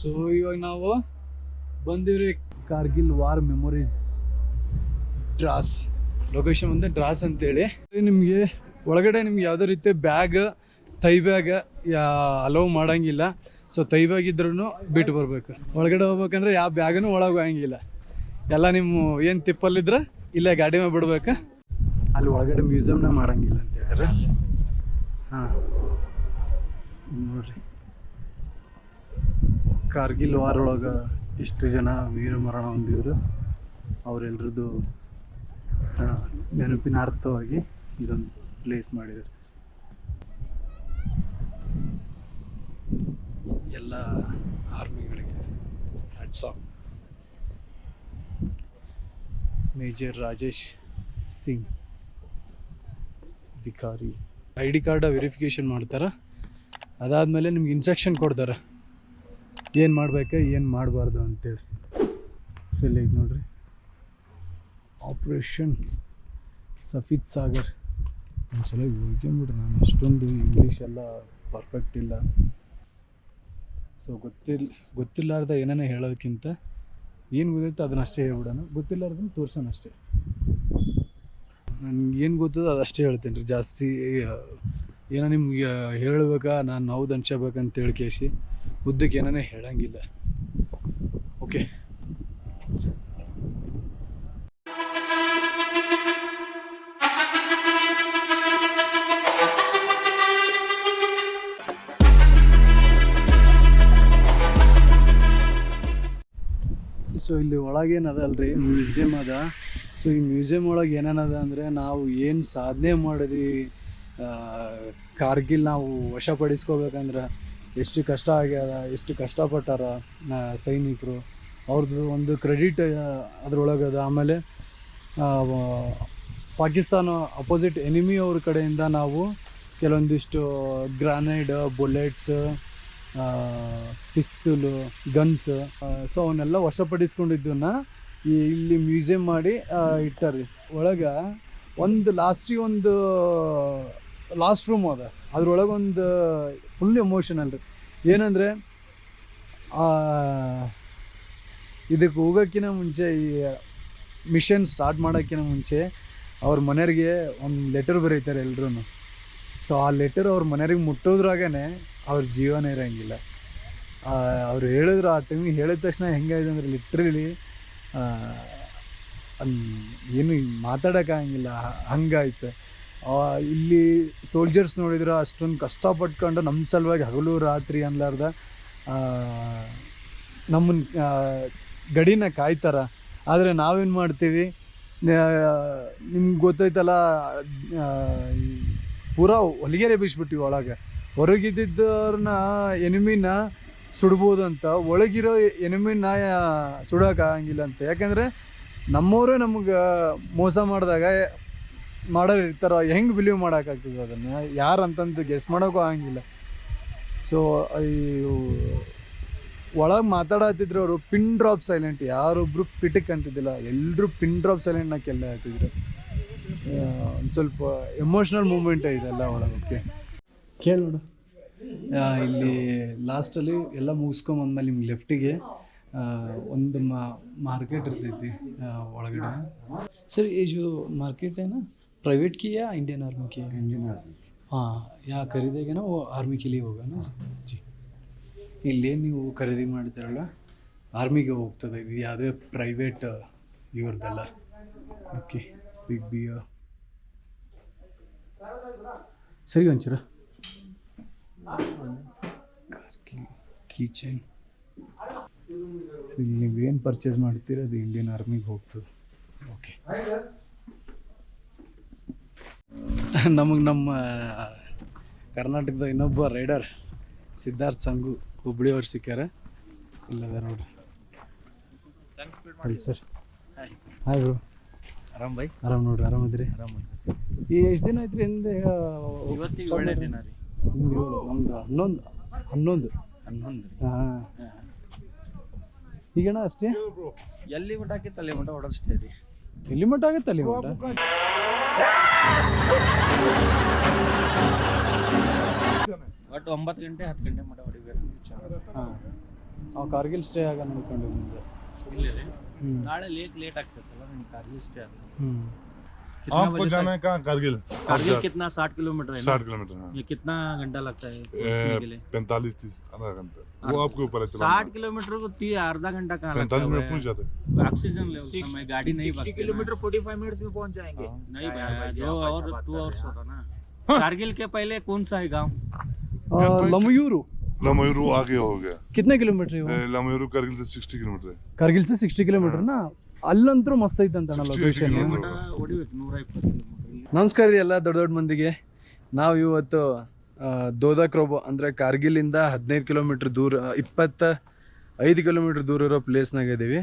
So ಇವಾಗ ನಾವು ಬಂದಿವ್ರಿ Kargil war memories. Dras. Location ಬಂದೆ ಡ್ರಾಸ್ ಅಂತೇಳಿ. ನಿಮಗೆ ಒಳಗಡೆ ನಿಮ್ಗೆ ಯಾವುದೇ ರೀತಿ ಬ್ಯಾಗ್ ತೈ ಬ್ಯಾಗ್ ಯಾ ಅಲೋವ್ ಮಾಡೋಂಗಿಲ್ಲ. ಸೊ ತೈ ಬ್ಯಾಗ್ ಇದ್ರೂ ಬಿಟ್ಟು ಬರಬೇಕು. ಒಳಗಡೆ ಹೋಗ್ಬೇಕಂದ್ರೆ ಯಾವ ಬ್ಯಾಗನು ಒಳಗೆ ಹೋಗಂಗಿಲ್ಲ. ಎಲ್ಲ ನಿಮ್ಮ ಏನು ತಿಪ್ಪಲ್ಲಿದ್ರೆ ಇಲ್ಲೇ ಗಾಡಿ ಮೇಲೆ ಬಿಡ್ಬೇಕು. ಅಲ್ಲಿ ಒಳಗಡೆ ಮ್ಯೂಸಿಯಮ್ನ ಮಾಡಂಗಿಲ್ಲ ಅಂತ ಹೇಳಿದ್ರೆ ಹಾಂ. ನೋಡ್ರಿ. ಕಾರ್ಗಿಲ್ ವಾರ್ ಒಳಗೆ ಇಷ್ಟು ಜನ ವೀರ ಮರಣ ಹೊಂದಿದ್ರು ನೆನಪಿನ ಅರ್ಥವಾಗಿ ಇದೊಂದು ಪ್ಲೇಸ್ ಮಾಡಿದ್ದಾರೆ. ಎಲ್ಲ ಆರ್ಮಿಗಳಿಗೆ hats off major Rajesh Singh ಅಧಿಕಾರಿ. ಐ ಡಿ ಕಾರ್ಡ್ ವೆರಿಫಿಕೇಷನ್ ಮಾಡ್ತಾರೆ. ಅದಾದಮೇಲೆ ನಿಮ್ಗೆ ಇನ್ಸ್ಟ್ರಕ್ಷನ್ ಕೊಡ್ತಾರೆ. ಏನು ಮಾಡಬೇಕು, ಏನು ಮಾಡಬಾರ್ದು ಅಂತೇಳಿ. ಸೆಲ್ ಇದು ನೋಡ್ರಿ. ಆಪ್ರೇಷನ್ ಸಫೀದ್ ಸಾಗರ್. ಒಂದ್ಸಲ ಹೋಗ್ಕೊಂಬಿಡ್ರಿ ನಾನು. ಅಷ್ಟೊಂದು ಇಂಗ್ಲೀಷ್ ಎಲ್ಲ ಪರ್ಫೆಕ್ಟ್ ಇಲ್ಲ. ಸೊ ಗೊತ್ತಿಲ್ಲ ಗೊತ್ತಿಲ್ಲಾರ್ದ ಏನೇನೋ ಹೇಳೋದಕ್ಕಿಂತ ಏನು ಗೊತ್ತೈತೆ ಅದನ್ನ ಅಷ್ಟೇ ಹೇಳ್ಬಿಡೋಣ. ಗೊತ್ತಿಲ್ಲಾರ್ದನ್ನ ತೋರ್ಸೋಣ ಅಷ್ಟೇ. ನನಗೆ ಏನು ಗೊತ್ತದ ಅದಷ್ಟೇ ಹೇಳ್ತೇನೆ ರೀ ಜಾಸ್ತಿ ಏನೋ ನಿಮ್ಗೆ ಹೇಳ್ಬೇಕಾ, ನಾನು ಹೌದು ಅನ್ಕೋಬೇಕಂತ ಹೇಳಿ ಕೇಸಿ ಉದ್ದಕ್ಕೆ ಏನೇ ಹೇಳಂಗಿಲ್ಲ. ಓಕೆ ಸೊ ಇಲ್ಲಿ ಒಳಗೇನದ ಅಲ್ರಿ ಮ್ಯೂಸಿಯಂ ಅದ. ಸೊ ಈ ಮ್ಯೂಸಿಯಂ ಒಳಗೆ ಏನೇನದ ಅಂದರೆ ನಾವು ಏನು ಸಾಧನೆ ಮಾಡಿದ್ವಿ ಕಾರ್ಗಿಲ್ ನಾವು ವಶಪಡಿಸ್ಕೋಬೇಕಂದ್ರೆ ಎಷ್ಟು ಕಷ್ಟ ಆಗ್ಯದ ಎಷ್ಟು ಕಷ್ಟಪಟ್ಟಾರ ಸೈನಿಕರು. ಅವ್ರದ್ದು ಒಂದು ಕ್ರೆಡಿಟ್ ಅದ್ರೊಳಗೆ ಅದ. ಆಮೇಲೆ ಪಾಕಿಸ್ತಾನ ಅಪೋಸಿಟ್ ಎನಿಮಿ ಅವ್ರ ಕಡೆಯಿಂದ ನಾವು ಕೆಲವೊಂದಿಷ್ಟು grenade bullets pistol guns so ಅವನ್ನೆಲ್ಲ ವಶಪಡಿಸ್ಕೊಂಡಿದ್ದನ್ನ ಇಲ್ಲಿ ಮ್ಯೂಸಿಯಂ ಮಾಡಿ ಇಟ್ಟಾರಿ. ಒಳಗೆ ಒಂದು ಲಾಸ್ಟಿಗೆ ಒಂದು ಲಾಸ್ಟ್ ರೂಮ್ ಅದ. ಅದ್ರೊಳಗೊಂದು ಫುಲ್ ಎಮೋಷನಲ್ ರೀ ಏನಂದರೆ ಇದಕ್ಕೆ ಹೋಗೋಕ್ಕಿಂತ ಮುಂಚೆ ಈ ಮಿಷನ್ ಸ್ಟಾರ್ಟ್ ಮಾಡೋಕ್ಕಿಂತ ಮುಂಚೆ ಅವ್ರ ಮನೆಯವ್ರಿಗೆ ಒಂದು ಲೆಟರ್ ಬರೀತಾರೆ ಎಲ್ಲರೂ ಸೊ ಆ ಲೆಟರ್ ಅವ್ರ ಮನೆಯವ್ರಿಗೆ ಮುಟ್ಟೋದ್ರಾಗೇ ಅವ್ರ ಜೀವನ ಇರೋಂಗಿಲ್ಲ. ಅವ್ರು ಹೇಳಿದ್ರು, ಆ ಟೈಮಿಗೆ ಹೇಳಿದ ತಕ್ಷಣ ಹೆಂಗಾಯ್ತು ಅಂದರೆ ಲಿಟ್ರಲಿ ಏನು ಮಾತಾಡೋಕ್ಕಾಗಂಗಿಲ್ಲ ಹಂಗಾಯ್ತು. ಇಲ್ಲಿ ಸೋಲ್ಜರ್ಸ್ ನೋಡಿದ್ರೆ ಅಷ್ಟೊಂದು ಕಷ್ಟಪಟ್ಕೊಂಡು ನಮ್ಮ ಸಲುವಾಗಿ ಹಗಲು ರಾತ್ರಿ ಅನ್ಲಾರ್ದ ನಮ್ಮನ್ನ ಗಡಿನ ಕಾಯ್ತಾರ. ಆದರೆ ನಾವೇನು ಮಾಡ್ತೀವಿ? ನಿಮ್ಗೆ ಗೊತ್ತೈತಲ್ಲ ಪೂರಾ ಹೊಲಿಗೆರೆ ಬೀಸ್ಬಿಟ್ಟಿವಿ ಒಳಗೆ. ಹೊರಗಿದ್ದವ್ರನ್ನ ಎನಿಮಿನ ಸುಡ್ಬೋದು ಅಂತ ಒಳಗಿರೋ ಎನಿಮಿನ ಸುಡೋಕ್ಕಾಗಂಗಿಲ್ಲ ಅಂತ. ಯಾಕಂದರೆ ನಮ್ಮವರೇ ನಮಗೆ ಮೋಸ ಮಾಡಿದಾಗ ಮಾಡೋರು ಇರ್ತಾರೋ ಹೆಂಗೆ ಬಿಲೀವ್ ಮಾಡೋಕ್ಕಾಗ್ತದೆ ಅದನ್ನು? ಯಾರು ಅಂತಂದು ಗೆಸ್ ಮಾಡೋಕ್ಕೂ ಆಗಂಗಿಲ್ಲ. ಸೊ ಈ ಒಳಗೆ ಮಾತಾಡತ್ತಿದ್ರು ಅವರು ಪಿನ್ ಡ್ರಾಪ್ ಸೈಲೆಂಟ್ ಯಾರೊಬ್ಬರು ಪಿಟಕ್ ಅಂತಿದ್ದಿಲ್ಲ. ಎಲ್ಲರೂ ಪಿನ್ ಡ್ರಾಪ್ ಸೈಲೆಂಟ್ನಾಗ ಕೆಲ್ಲ ಹಾಕ್ತಿದ್ರು. ಒಂದು ಸ್ವಲ್ಪ ಎಮೋಷ್ನಲ್ ಮೂಮೆಂಟ್ ಇದೆಲ್ಲ ಒಳಗೆ ಓಕೆ ಕೇಳಿ ನೋಡು. ಇಲ್ಲಿ ಲಾಸ್ಟಲ್ಲಿ ಎಲ್ಲ ಮುಗಿಸ್ಕೊಂಬಂದ್ಮೇಲೆ ನಿಮ್ಗೆ ಲೆಫ್ಟಿಗೆ ಒಂದು ಮಾರ್ಕೆಟ್ ಇರ್ತೈತಿ ಒಳಗಡೆ. ಸರಿ ಈಜು ಮಾರ್ಕೆಟ್ ಏನಾ? प्राइवेट की या इंडियन आर्मी की है इंडियन आर्मी हाँ यहाँ खरीदेगा ना वो आर्मी के लिए होगा ना जी ಇಲ್ಲಿ ನೀವು ಖರೀದಿ ಮಾಡ್ತೀರಲ್ಲ ಆರ್ಮಿಗೆ ಹೋಗ್ತದೆ ಇದು ಯಾವುದೇ ಪ್ರೈವೇಟ್ ಇವ್ರದ್ದಲ್ಲ ಓಕೆ ಬಿಗ್ ಬಿ ಸರಿ ಒಂಚೂರ ಕೀಚೈನ್ ಸೊ ಇಲ್ಲಿ ನೀವೇನು ಪರ್ಚೇಸ್ ಮಾಡ್ತೀರ ಅದು ಇಂಡಿಯನ್ ಆರ್ಮಿಗೆ ಹೋಗ್ತದೆ ಓಕೆ ನಮಗೆ ನಮ್ಮ ಕರ್ನಾಟಕದ ಇನ್ನೊಬ್ಬ ರೈಡರ್ ಸಿದ್ಧಾರ್ಥ್ ಸಂಗು ಹುಬ್ಳಿ ಅವ್ರು ಸಿಕ್ಕಾರ ಇಲ್ಲದ ನೋಡ್ರಿ. ಹೇಳಿ ಸರ್. ಹಾಯ್ ಬ್ರೋ ಆರಾಮ್ ಬೈ ಆರಾಮ್ ನೋಡ್ರಿ ಆರಾಮದ್ರಿ ಆರಾಮ್ ಈ ಎಷ್ಟು ದಿನ ಐತ್ರಿ ಹಿಂದೆ ಇವತ್ತಿಗೆ ಒಳ್ಳೆ ದಿನ ರೀ. ಒಂದು ಹನ್ನೊಂದು ಹನ್ನೊಂದು. ಹನ್ನೊಂದು ಹಾಂ. ಈಗಣ ಅಷ್ಟೇ? ಎಲ್ಲಿ ಮಟ್ಟ ಹಾಕಿತ್ತು ಅಲ್ಲಿ ಮಟ್ಟ ಹೊಡೋದಷ್ಟೇ ರೀ. ಇಲ್ಲಿ ಮಟ್ಟ ಆಗುತ್ತೆ ಅಲ್ಲಿ ಮಟ್ಟ ಒಟ್ಟು ಒಂಬತ್ತು ಗಂಟೆ ಹತ್ತು ಗಂಟೆ ಮಟ ಹೊಡಿಬೇಕು ಹಾಂ. ಕಾರ್ಗಿಲ್ ಸ್ಟೇ ಆಗೋಣ ಅನ್ಕೊಂಡಿದ್ದೀವಿ ಇಲ್ಲ ನಾಳೆ ಲೇಟ್ ಲೇಟ್ ಆಗ್ತೈತಲ್ಲ ನಿಮ್ಗೆ ಕಾರ್ಗಿಲ್ ಸ್ಟೇ ಆಗ್ತದೆ ಹ್ಞೂ आपको जाना है कहाँ? कारगिल। कारगिल कितना? साठ किलोमीटर है साठ किलोमीटर हाँ। ये कितना घंटा लगता है पैंतालीस तीस आधा घंटा। वो आपके ऊपर है साठ किलोमीटर को तीन आधा घंटा कहाँ लगता है पहुँच जाते ऑक्सीजन ले मैं गाड़ी नहीं किलोमीटर फोर्टी फाइव मिनट्स में पहुँच जाएँगे। हाँ। नहीं दो और टू आवर्स होता ना। हाँ। कारगिल के पहले कौन सा है गाँव? लमयूरू। लमयूरू आगे हो गया। कितने किलोमीटर है लमयूरू कारगिल से 60 किलोमीटर है। कारगिल से 60 किलोमीटर ना? ಅಲ್ಲಂತರೂ ಮಸ್ತ್ ಐತಂತಣ್ಣ 60 ಲೊಕೇಶನ್ kilometer. ಹೊಡಿಬೇಕು ನೂರ ಇಪ್ಪತ್ತು ನಮಸ್ಕಾರ ರೀ ಎಲ್ಲ ದೊಡ್ಡ ದೊಡ್ಡ ಮಂದಿಗೆ. ನಾವು ಇವತ್ತು ಆ, ದೋದಾಕ್ರೋಬೋ ಅಂದರೆ ಕಾರ್ಗಿಲಿಂದ ಹದಿನೈದು ಕಿಲೋಮೀಟ್ರ್ ದೂರ ಇಪ್ಪತ್ತ ಐದು ಕಿಲೋಮೀಟ್ರ್ ದೂರ ಇರೋ ಪ್ಲೇಸ್ನಾಗ ಇದ್ದೀವಿ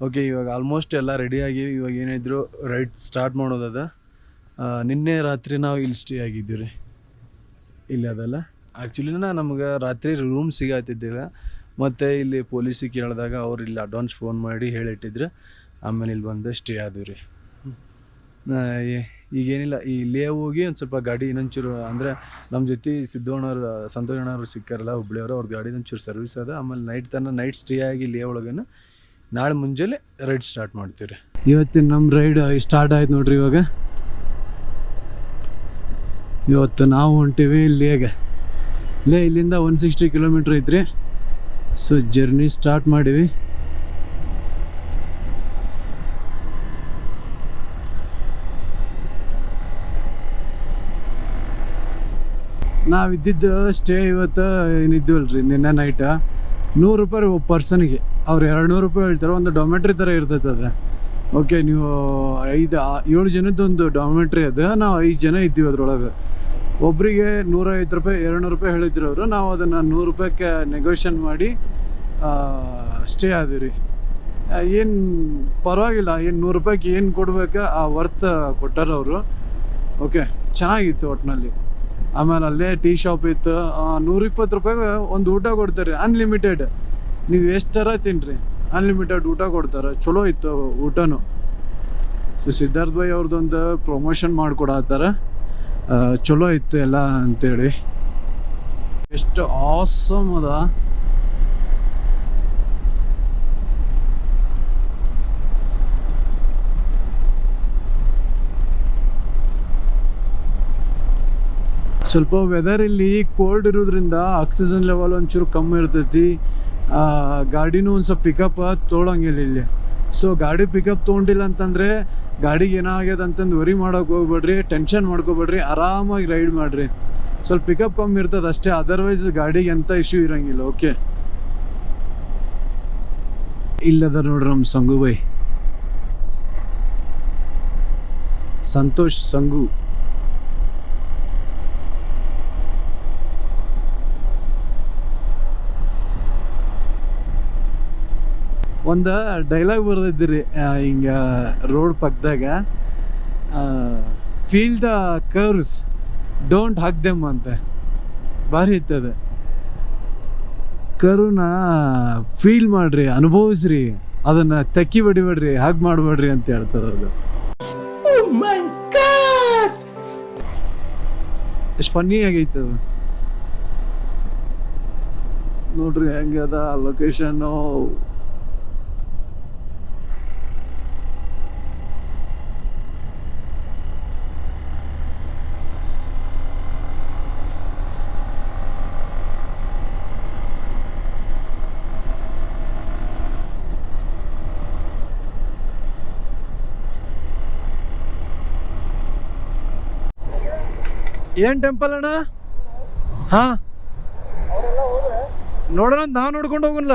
ಓಕೆ ಇವಾಗ ಆಲ್ಮೋಸ್ಟ್ ಎಲ್ಲ ರೆಡಿಯಾಗಿ ಇವಾಗ ಏನಿದ್ರು ರೈಡ್ ಸ್ಟಾರ್ಟ್ ಮಾಡೋದದ ನಿನ್ನೆ ರಾತ್ರಿ ನಾವು ಇಲ್ಲಿ ಸ್ಟೇ ಆಗಿದ್ದೀವಿ ರೀ. ಇಲ್ಲಿ ಅದಲ್ಲ. ಆ್ಯಕ್ಚುಲಿನ ನಮ್ಗೆ ರಾತ್ರಿ ರೂಮ್ ಸಿಗತ್ತಿದ್ದಿಲ್ಲ ಮತ್ತು ಇಲ್ಲಿ ಪೊಲೀಸಿಗೆ ಕೇಳಿದಾಗ ಅವ್ರು ಇಲ್ಲಿ ಅಡ್ವಾನ್ಸ್ ಫೋನ್ ಮಾಡಿ ಹೇಳಿಟ್ಟಿದ್ರು. ಆಮೇಲೆ ಇಲ್ಲಿ ಬಂದು ಸ್ಟೇ ಆದ್ವಿ ರೀ ಈಗೇನಿಲ್ಲ, ಈ ಲೇ ಹೋಗಿ ಒಂದು ಸ್ವಲ್ಪ ಗಾಡಿ ಇನ್ನೊಂಚೂರು, ಅಂದರೆ ನಮ್ಮ ಜೊತೆ ಸಿದ್ದೋಣವ್ರು ಸಂತೋಷಣ್ಣವ್ರು ಸಿಕ್ಕಾರಲ್ಲ ಹುಬ್ಳಿಯವರು ಅವ್ರ ಗಾಡಿ ಒಂಚೂರು ಸರ್ವಿಸ್ ಅದ. ಆಮೇಲೆ ನೈಟ್ ತನಕ ನೈಟ್ ಸ್ಟೇ ಆಗಿ ಲೇ ಒಳಗೇನು ನಾಳೆ ಮುಂಜಾನೆ ರೈಡ್ ಸ್ಟಾರ್ಟ್ ಮಾಡ್ತೀವಿ ರೀ ಇವತ್ತಿನ ನಮ್ಮ ರೈಡ್ ಸ್ಟಾರ್ಟ್ ಆಯ್ತು ನೋಡ್ರಿ ಇವಾಗ. ಇವತ್ತು ನಾವು ಹೊಂಟೀವಿ ಲೇಗೆ ಲೇ, ಇಲ್ಲಿಂದ ಒನ್ ಸಿಕ್ಸ್ಟಿ ಕಿಲೋಮೀಟ್ರ್ ಐತ್ರಿ. ಸೊ ಜರ್ನಿ ಸ್ಟಾರ್ಟ್ ಮಾಡೀವಿ. ನಾವಿದ್ದಿದ್ದು ಸ್ಟೇ ಇವತ್ತು ಏನಿದ್ದೀವಲ್ರಿ ನಿನ್ನೆ ನೈಟ ನೂರು ರೂಪಾಯಿ ಪರ್ಸನ್ಗೆ ಅವ್ರು ಎರಡು ನೂರು ರೂಪಾಯಿ ಹೇಳ್ತಾರೆ, ಒಂದು ಡೊಮೆಟ್ರಿ ಥರ ಇರ್ತೈತೆ ಅದು. ಓಕೆ ನೀವು ಐದು ಏಳು ಜನದ್ದೊಂದು ಡೊಮೆಟ್ರಿ ಅದು. ನಾವು ಐದು ಜನ ಇದ್ದೀವಿ ಅದರೊಳಗೆ. ಒಬ್ಬರಿಗೆ ನೂರೈವತ್ತು ರೂಪಾಯಿ ಎರಡು ನೂರು ರೂಪಾಯಿ ಹೇಳಿದ್ರು ಅವರು. ನಾವು ಅದನ್ನು ನೂರು ರೂಪಾಯಿಗೆ ನೆಗೋಷಿಯನ್ ಮಾಡಿ ಸ್ಟೇ ಆದ್ವಿ ರೀ. ಏನು ಪರವಾಗಿಲ್ಲ. ಏನು ನೂರು ರೂಪಾಯಿಗೆ ಏನು ಕೊಡ್ಬೇಕು, ಆ ವರ್ತ್ ಕೊಟ್ಟಾರ ಅವರು. ಓಕೆ ಚೆನ್ನಾಗಿತ್ತು ಒಟ್ಟಿನಲ್ಲಿ ಆಮೇಲೆ ಅಲ್ಲೇ ಟೀ ಶಾಪ್ ಇತ್ತು. ನೂರಿಪ್ಪತ್ತು ರೂಪಾಯಿಗೆ ಒಂದು ಊಟ ಕೊಡ್ತಾರೆ. ಅನ್ಲಿಮಿಟೆಡ್ ನೀವು ಎಷ್ಟರ ತಿನ್ನಿರಿ ಅನ್ಲಿಮಿಟೆಡ್ ಊಟ ಕೊಡ್ತಾರೆ. ಚಲೋ ಇತ್ತು ಊಟನೂ. ಸೊ ಸಿದ್ಧಾರ್ಥ ಭಾಯ್ ಅವ್ರದ್ದೊಂದು ಪ್ರಮೋಷನ್ ಮಾಡಿಕೊಡತ್ತಾರ. ಚಲೋ ಇತ್ತು ಎಲ್ಲ ಅಂತೇಳಿ. ಎಷ್ಟು ಆಸಮ್ ಅದ. ಸ್ವಲ್ಪ ವೆದರ್ ಇಲ್ಲಿ ಕೋಲ್ಡ್ ಇರೋದ್ರಿಂದ ಆಕ್ಸಿಜನ್ ಲೆವೆಲ್ ಒಂಚೂರು ಕಮ್ಮಿ ಇರ್ತೈತಿ. ಗಾಡಿನೂ ಒಂದು ಸ್ವಲ್ಪ ಪಿಕಪ್ ತೊಗೊಳಂಗಿಲ್ಲ ಇಲ್ಲಿ. ಸೊ ಗಾಡಿ ಪಿಕಪ್ ತೊಗೊಂಡಿಲ್ಲ ಅಂತಂದರೆ ಗಾಡಿಗೆ ಏನಾಗ್ಯದ ಅಂತಂದು ವರಿ ಮಾಡೋಕೆ ಹೋಗ್ಬೇಡ್ರಿ ಟೆನ್ಷನ್ ಮಾಡ್ಕೋಬೇಡ್ರಿ, ಆರಾಮಾಗಿ ರೈಡ್ ಮಾಡಿರಿ. ಸ್ವಲ್ಪ ಪಿಕಪ್ ಕಮ್ಮಿ ಇರ್ತದೆ ಅಷ್ಟೇ ಅದರ್ವೈಸ್ ಗಾಡಿಗೆ ಎಂಥ ಇಶ್ಯೂ ಇರಂಗಿಲ್ಲ ಓಕೆ ಇಲ್ಲದ ನೋಡ್ರಿ ನಮ್ಮ ಸಂಗು ಬೈ ಸಂತೋಷ್ ಸಂಗು. ಒಂದು ಡೈಲಾಗ್ ಬರ್ದಿದ್ರಿ ಹಿಂಗೆ ರೋಡ್ ಪಕ್ಕದಾಗ feel the curves don't hug them ಅಂತ. ಭಾರಿ ಇತ್ತದ. ಕರುನ ಫೀಲ್ ಮಾಡ್ರಿ ಅನುಭವಿಸ್ರಿ ಅದನ್ನ ತೆಕ್ಕಿ ಬಡಿಬೇಡ್ರಿ ಹಾಗೆ ಮಾಡಬೇಡ್ರಿ ಅಂತ ಹೇಳ್ತಾರೆ ಅದು ಎಷ್ಟು ಫನ್ನಿ ಆಗೈತೆ ಅದು. ನೋಡ್ರಿ ಹೆಂಗೆ ಅದ ಲೊಕೇಶನ್ನು ಏನ್ ಟೆಂಪಲ್ ಅಣ್ಣ? ಹಾ? ನೋಡೋಣ ನಾನು ನೋಡ್ಕೊಂಡು ಹೋಗಲ್ಲ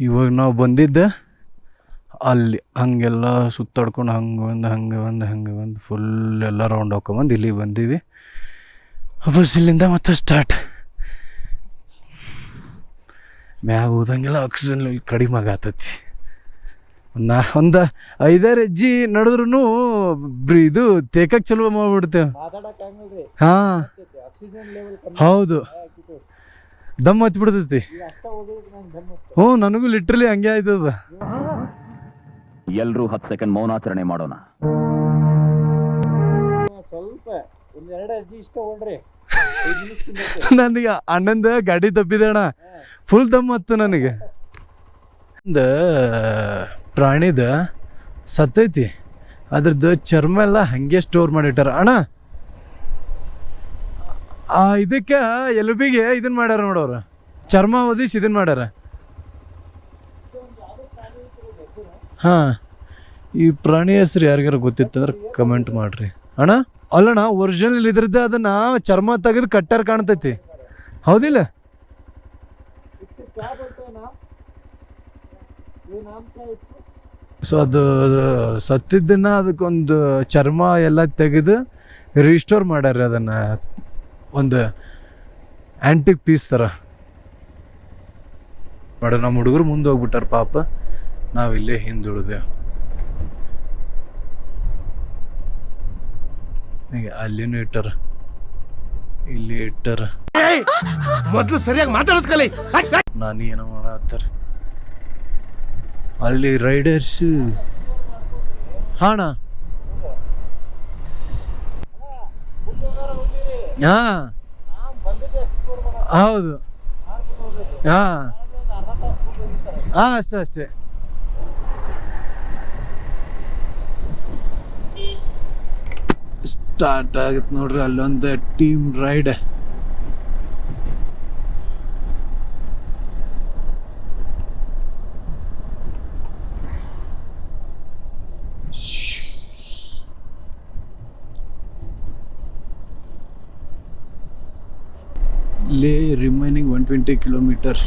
ಇವಾಗ ನಾವು ಬಂದಿದ್ದೆ ಅಲ್ಲಿ ಹಾಗೆಲ್ಲ ಸುತ್ತಾಡ್ಕೊಂಡು ಹಂಗೆ ಒಂದು ಹಂಗೆ ಒಂದು ಹಂಗೆ ಒಂದು ಫುಲ್ ಎಲ್ಲ ರೌಂಡ್ ಹಾಕೊಂಬಂದು ಇಲ್ಲಿಗೆ ಬಂದೀವಿ. ವಾಪಸ್ ಇಲ್ಲಿಂದ ಮತ್ತೆ ಸ್ಟಾರ್ಟ್ ಮ್ಯಾಗ ಹೋದಂಗೆಲ್ಲ ಆಕ್ಸಿಜನ್ ಕಡಿಮೆ ಆಗತ್ತೈತಿ. ಒಂದು ಒಂದು ಐದಾರು ಹೆಜ್ಜಿ ನಡೆದ್ರೂ ಇದು ತೇಕಕ್ಕೆ ಚಲೋ ಮಾಡ್ಬಿಡ್ತೇವೆ. ಹಾಂ. ಹೌದು. ದಮ್ ಹತ್ತಿ ಬಿಡ್ತೈತಿ. ಹ್ಞೂ ನನಗೂ ಲಿಟ್ರಲಿ ಹಂಗೆ ಆಯ್ತದ. ಎಲ್ಲರೂ ಹತ್ತು ಸೆಕೆಂಡ್ ಮೌನಾಚರಣೆ ಮಾಡೋಣ. ಸ್ವಲ್ಪ ಒಂದ್ ಅಜ್ಜಿ ಇಷ್ಟ ಹೊಡ್ರಿ ನನಗೆ ಅಣ್ಣಂದ ಗಾಡಿ ತಪ್ಪಿದೆ ಅಣ್ಣ. ಫುಲ್ ದಮ್ ಹತ್ತು ನನಗೆ. ಒಂದು ಪ್ರಾಣಿದ ಸತ್ತೈತಿ. ಅದ್ರದ್ದು ಚರ್ಮ ಎಲ್ಲ ಹಂಗೆ ಸ್ಟೋರ್ ಮಾಡಿಟ್ಟಾರ. ಅಣ್ಣ ಆ, ಇದಕ್ಕೆ ಎಲುಬಿಗೆ ಇದನ್ನ ಮಾಡ್ಯಾರ ನೋಡೋರು ಚರ್ಮ ಒದಿಸಿ ಇದನ್ನ ಮಾಡ್ಯಾರ. ಹಾಂ. ಈ ಪ್ರಾಣಿ ಹೆಸರು ಯಾರಿಗಾರು ಗೊತ್ತಿತ್ತಂದ್ರೆ ಕಮೆಂಟ್ ಮಾಡ್ರಿ. ಅಣ್ಣ, ಅಲ್ಲಣ್ಣ ಒರಿಜಿನಲ್ ಇದ್ರದ್ದ ಅದನ್ನ ಚರ್ಮ ತೆಗೆದು ಕಟ್ಟಾರ ಕಾಣ್ತೈತಿ. ಹೌದಿಲ್ಲ? ಸೊ ಅದು ಸತ್ತಿದ್ದನ್ನ ಅದಕ್ಕೊಂದು ಚರ್ಮ ಎಲ್ಲ ತೆಗೆದು ರಿಸ್ಟೋರ್ ಮಾಡ್ಯಾರ ಅದನ್ನ. ಒಂದು ಆ್ಯಂಟಿಕ್ ಪೀಸ್ ಥರ ಬಡ ನಮ್ಮ ಹುಡುಗರು ಮುಂದೆ ಹೋಗ್ಬಿಟ್ಟಾರ ಪಾಪ. ನಾವಿಲ್ಲೇ ಹಿಂದುಳಿದೆವು ಹೀಗೆ ಅಲ್ಲಿನೂ ಇಟ್ಟಾರ. ಇಲ್ಲಿ ಇಟ್ಟಾರ. ಮೊದಲು ಸರಿಯಾಗಿ ಮಾತಾಡೋದು ಕಲಿ. ನಾನು ಏನೋ ಮಾಡತ್ತಾರ. ಅಲ್ಲಿ ರೈಡರ್ಸ್ ಹಾಣ. ಹಾ. ಹೌದು. ಹಾಂ. ಹಾಂ ಅಷ್ಟೇ ಅಷ್ಟೇ. ಸ್ಟಾರ್ಟ್ ಆಗತ್ತೆ ನೋಡ್ರಿ ಅಲ್ಲೊಂದು team ride Leh remaining one twenty kilometre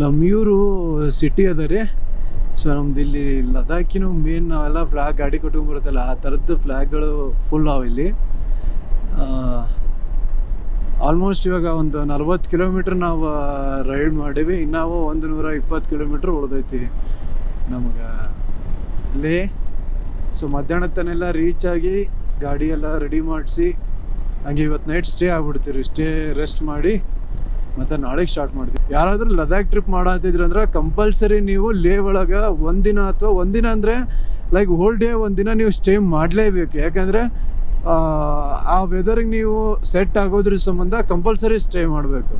Lamayuru city ಅದ ರೀ. ಸೊ ನಮ್ದು ಇಲ್ಲಿ ಲದಾಖಿನೂ ಮೇನ್ ನಾವೆಲ್ಲ ಫ್ಲಾಗ್ ಗಾಡಿ ಕೊಟ್ಕೊಂಡ್ಬರುತ್ತಲ್ಲ, ಆ ಥರದ್ದು ಫ್ಲಾಗ್ಗಳು ಫುಲ್ ಅವ ಇಲ್ಲಿ. ಆಲ್ಮೋಸ್ಟ್ ಇವಾಗ ಒಂದು ನಲ್ವತ್ತು ಕಿಲೋಮೀಟ್ರ್ ನಾವು ರೈಡ್ ಮಾಡೀವಿ. ಇನ್ನಾವು ಒಂದು ನೂರ ಇಪ್ಪತ್ತು ಕಿಲೋಮೀಟ್ರ್ ಉಳ್ದೈತಿ ನಮಗೆ. ಇಲ್ಲಿ ಸೊ ಮಧ್ಯಾಹ್ನ ತನೆಲ್ಲ ರೀಚ್ ಆಗಿ ಗಾಡಿ ಎಲ್ಲ ರೆಡಿ ಮಾಡಿಸಿ, ಹಂಗೆ ಇವತ್ತು ನೈಟ್ ಸ್ಟೇ ಆಗ್ಬಿಡ್ತೀರಿ. ಸ್ಟೇ ರೆಸ್ಟ್ ಮಾಡಿ, ಮತ್ತು ನಾಳೆಗೆ ಸ್ಟಾರ್ಟ್ ಮಾಡ್ತೀವಿ. ಯಾರಾದರೂ ಲದಾಖ್ ಟ್ರಿಪ್ ಮಾಡತ್ತಿದ್ರು ಅಂದ್ರೆ ಕಂಪಲ್ಸರಿ ನೀವು ಲೇ ಒಳಗೆ ಒಂದಿನ ಅಥವಾ ಒಂದಿನ ಅಂದರೆ ಲೈಕ್ ಹೋಲ್ ಡೇ ಒಂದಿನ ನೀವು ಸ್ಟೇ ಮಾಡಲೇಬೇಕು. ಯಾಕಂದರೆ, ಆ ವೆದರಿಗೆ ನೀವು ಸೆಟ್ ಆಗೋದ್ರ ಸಂಬಂಧ ಕಂಪಲ್ಸರಿ ಸ್ಟೇ ಮಾಡಬೇಕು.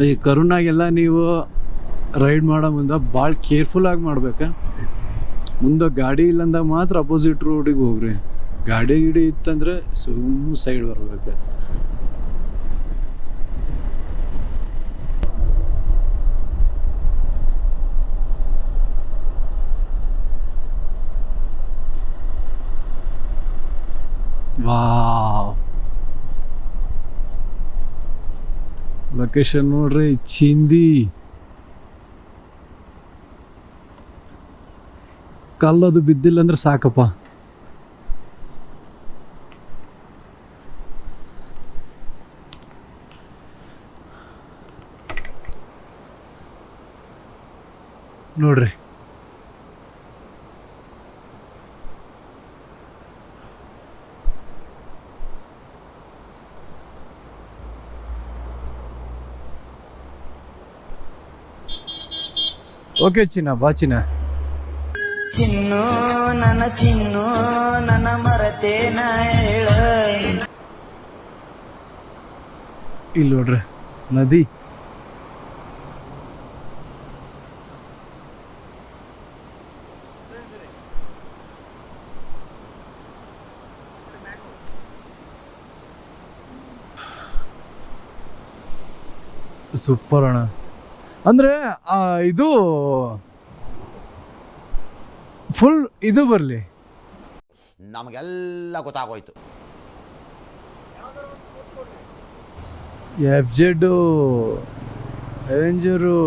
ಈ ಕರುಣಾಗೆಲ್ಲ ನೀವು ರೈಡ್ ಮಾಡೋ ಮುಂದೆ ಭಾಳ ಕೇರ್ಫುಲ್ಲಾಗಿ ಮಾಡ್ಬೇಕು. ಮುಂದೆ ಗಾಡಿ ಇಲ್ಲಂದಾಗ ಮಾತ್ರ ಅಪೋಸಿಟ್ ರೋಡಿಗೆ ಹೋಗ್ರಿ. ಗಾಡಿ ಗಿಡಿ ಇತ್ತಂದ್ರೆ ಸುಮ್ಮ ಸೈಡ್ ಬರ್ಬೇಕು. ವಾವ್. ಲೊಕೇಶನ್ ನೋಡ್ರಿ ಚಿಂದಿ. ಕಲ್ಲದು ಬಿದ್ದಿಲ್ಲ ಅಂದ್ರೆ ಸಾಕಪ್ಪ. ನೋಡ್ರಿ. ಓಕೆ ಚಿನ್ನ ಬಾ ಚಿನ್ನ. ಚಿನ್ನು ನನ್ನ ಚಿನ್ನು ನನ್ನ ಮರತೆ ಹೇಳ. ಇಲ್ಲಿ ನೋಡ್ರಿ ನದಿ. ಸೂಪರ್ ಅಣ್ಣ. ಅಂದ್ರೆ ಇದು ಫುಲ್ ಇದು ಬರಲಿ. ನಮಗೆಲ್ಲ ಗೊತ್ತಾಗೋಯ್ತು. F Z avenger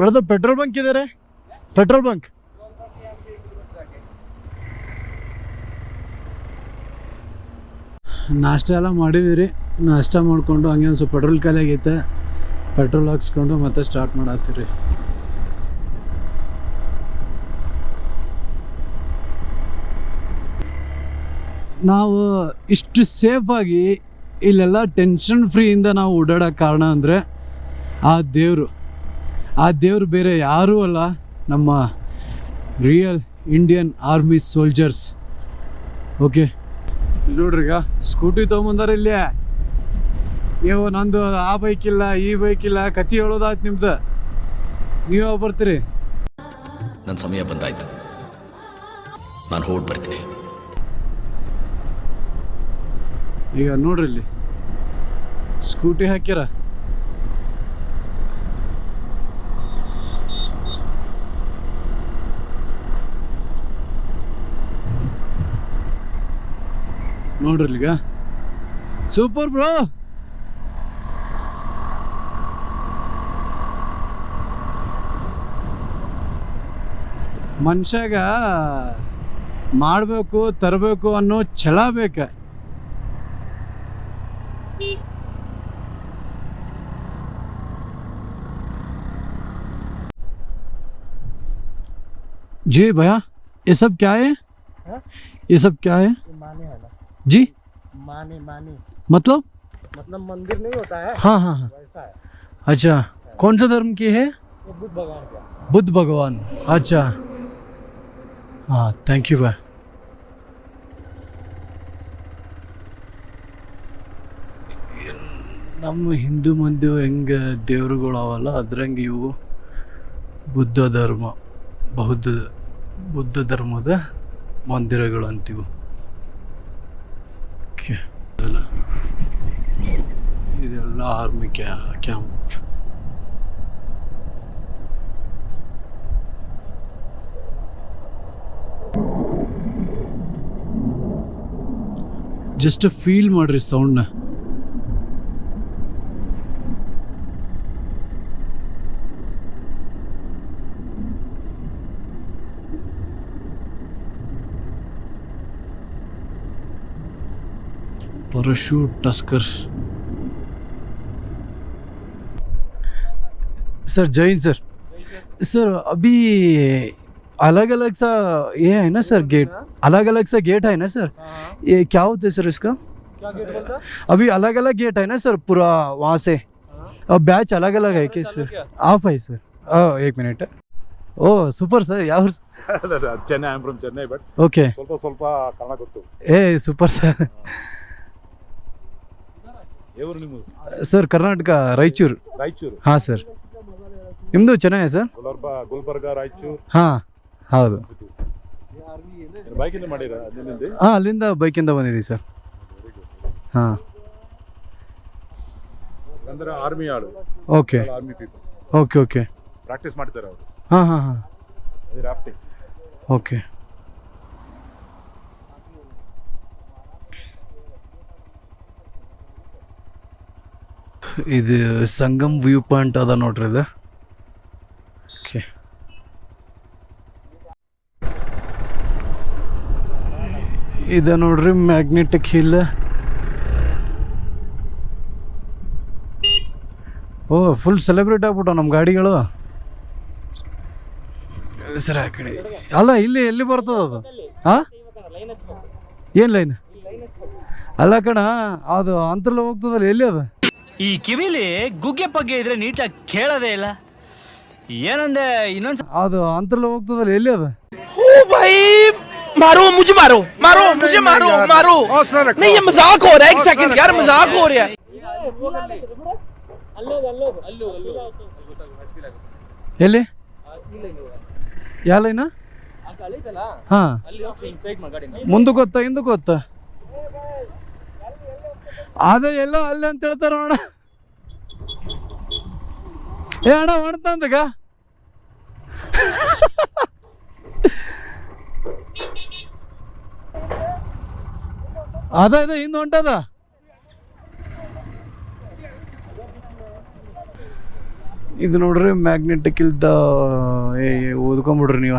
brother, petrol bunk ಇದ್ದಾರೆ ಪೆಟ್ರೋಲ್ ಬಂಕ್. ನಾಷ್ಟ ಎಲ್ಲ ಮಾಡಿದ್ವಿ ರೀ ನಾಷ್ಟ ಮಾಡಿಕೊಂಡು ಹಂಗೆ ಒಂದು ಸ್ವಲ್ಪ ಪೆಟ್ರೋಲ್ ಖಾಲಿ ಆಗೈತೆ. ಪೆಟ್ರೋಲ್ ಹಾಕ್ಸ್ಕೊಂಡು ಮತ್ತೆ ಸ್ಟಾರ್ಟ್ ಮಾಡತ್ತೀರಿ ನಾವು ಇಷ್ಟು ಸೇಫಾಗಿ ಇಲ್ಲೆಲ್ಲ ಟೆನ್ಷನ್ ಫ್ರೀಯಿಂದ ನಾವು ಓಡಾಡೋ ಕಾರಣ ಅಂದರೆ ಆ ದೇವರು. ಆ ದೇವರು ಬೇರೆ ಯಾರೂ ಅಲ್ಲ ನಮ್ಮ real Indian army soldiers okay ನೋಡ್ರಿ ಈಗ ಸ್ಕೂಟಿ ತೊಗೊಂಬಂದಾರ ಇಲ್ಲಿ. ನೀವು ನಂದು ಆ ಬೈಕ್ ಇಲ್ಲ ಈ ಬೈಕ್ ಇಲ್ಲ ಕತಿ ಹೇಳೋದಾಯ್ತು ನಿಮ್ದು. ನೀವು ಯಾವಾಗ ಬರ್ತೀರಿ? ನನ್ನ ಸಮಯ ಬಂದಾಯ್ತು. ನಾನು ಹೋಗಿ ಬರ್ತೀನಿ. ಈಗ ನೋಡ್ರಿ ಇಲ್ಲಿ. ಸ್ಕೂಟಿ ಹಾಕ್ಯಾರ. ನೋಡ್ರಿ ಈಗ ಸೂಪರ್ ಬ್ರೋ ಮನುಷ್ಯಾಗ ಮಾಡಬೇಕು ತರಬೇಕು ಅನ್ನೋ ಛಲ ಬೇಕ जी भैया ये सब क्या है ये सब क्या है माने है ना जी माने माने मतलब मतलब मंदिर नहीं होता है हाँ हाँ हाँ वैसा है अच्छा कौन सा धर्म की है वो बुद्ध भगवान का बुद्ध भगवान अच्छा हाँ थैंक यू भाई ನಮ್ಮ ಹಿಂದೂ ಮಂದಿ ಹೆಂಗೆ ದೇವ್ರುಗಳು ಅವಲ್ಲ ಅದ್ರಂಗೆ ಇವು ಬುದ್ಧ ಧರ್ಮ ಬೌದ್ಧ ಬುದ್ಧ ಧರ್ಮದ ಮಂದಿರಗಳು ಅಂತೀವು ಓಕೆ ಇದೆಲ್ಲ ಆರ್ಮಿ ಕ್ಯಾ ಕ್ಯಾಂಪ್ ಜಸ್ಟ್ ಫೀಲ್ ಮಾಡ್ರಿ ಸೌಂಡ್ನ parachute टस्कर सर जय हिंद सर सर अभी अलग अलग सा ये है ना सर गेट अलग अलग सा गेट है ना सर ये क्या होता है सर इसका क्या गेट बोलता अभी अलग अलग गेट है ना सर पूरा वहाँ से अब बैच अलग अलग है क्या सर आप है सर ओ एक मिनट ಓ ಸೂಪರ್ ಸರ್ ಯಾವ Chennai I from Chennai but okay ಸ್ವಲ್ಪ ಸ್ವಲ್ಪ ಕನ್ನಡ ಗೊತ್ತು ಏ ಸೂಪರ್ ಸರ್ ನಿಮ್ಮದು ಸರ್ ಕರ್ನಾಟಕ ರಾಯಚೂರು. ರಾಯಚೂರು. ಹಾಂ ಸರ್. ನಿಮ್ಮದು ಚೆನ್ನಾಗಿದೆ ಸರ್? ಗುಲ್ಬರ್ಗ ಗುಲ್ಬರ್ಗ ರಾಯಚೂರು. ಹಾಂ ಹೌದು. ಬೈಕಿಂದ ಮಾಡಿರ ಅಲ್ಲಿಂದ? ಹಾಂ ಅಲ್ಲಿಂದ ಬೈಕಿಂದ ಬಂದಿದ್ದೀವಿ ಸರ್. ಹಾಂ. ಅಂದ್ರೆ ಆರ್ಮಿ ಆಳು. Okay. Army people okay okay. Practice ಮಾಡ್ತಾರೆ ಅವರು. ಹಾಂ ಹಾಂ ರಾಫ್ಟಿಂಗ್ ಓಕೆ. ಇದು ಸಂಗಮ್ ವ್ಯೂ ಪಾಯಿಂಟ್ ಅದ ನೋಡ್ರಿ ಇದು. ಓಕೆ ಇದು ನೋಡ್ರಿ ಮ್ಯಾಗ್ನೆಟಿಕ್ ಹಿಲ್ ಓ ಫುಲ್ ಸೆಲೆಬ್ರೇಟ್ ಆಗ್ಬಿಟ್ಟು ನಮ್ಮ ಗಾಡಿಗಳು. ಸರಿ, ಆ ಕಡೆ. ಅಲ್ಲ, ಇಲ್ಲಿ ಎಲ್ಲಿ ಬರ್ತದ ಅದು? ಹಾ ಏನು ಲೈನ್ ಅಲ್ಲ ಕಣ, ಅದು ಅಂತರ್ಲ ಹೋಗ್ತದಲ್ಲ, ಎಲ್ಲಿ ಅದು? ಈ ಕಿವಿಲಿ ಗುಗ್ಗೆ ಪಗ್ಗೆ ಇದ್ರೆ ನೀಟಾಗಿ ಕೇಳೋದೇ ಇಲ್ಲ ಏನಂದೆ ಇನ್ನೊಂದ್ಸ ಅದು ಅಂತರ್ಲ ಹೋಗ್ತದಲ್ಲ ಎಲ್ಲಿ ಅದು मारो मुझे मारो मारो मुझे मारो मारो नहीं ये मजाक हो रहा है एक सेकंड यार मजाक हो रहा है ಎಲ್ಲಿ ಯಾವ ಲೈನ ಹಾ ಮುಂದಕ್ಕೆ ಗೊತ್ತಾ ಹಿಂದಕ್ಕೆ ಗೊತ್ತಾ ಅದೇ ಎಲ್ಲ ಅಲ್ಲಿ ಅಂತ ಹೇಳ್ತಾರ ಅಣ್ಣ? ಏ ಅಣ್ಣ ಒಣತಂದಕ ಅದ ಇದೆ ಹಿಂದೆ ಹೊಂಟದ. ಇದು ನೋಡ್ರಿ ಮ್ಯಾಗ್ನೆಟಿಕ್ ಇಲ್ದ, ಏ, ಓದ್ಕೊಂಬಿಡ್ರಿ ನೀವ.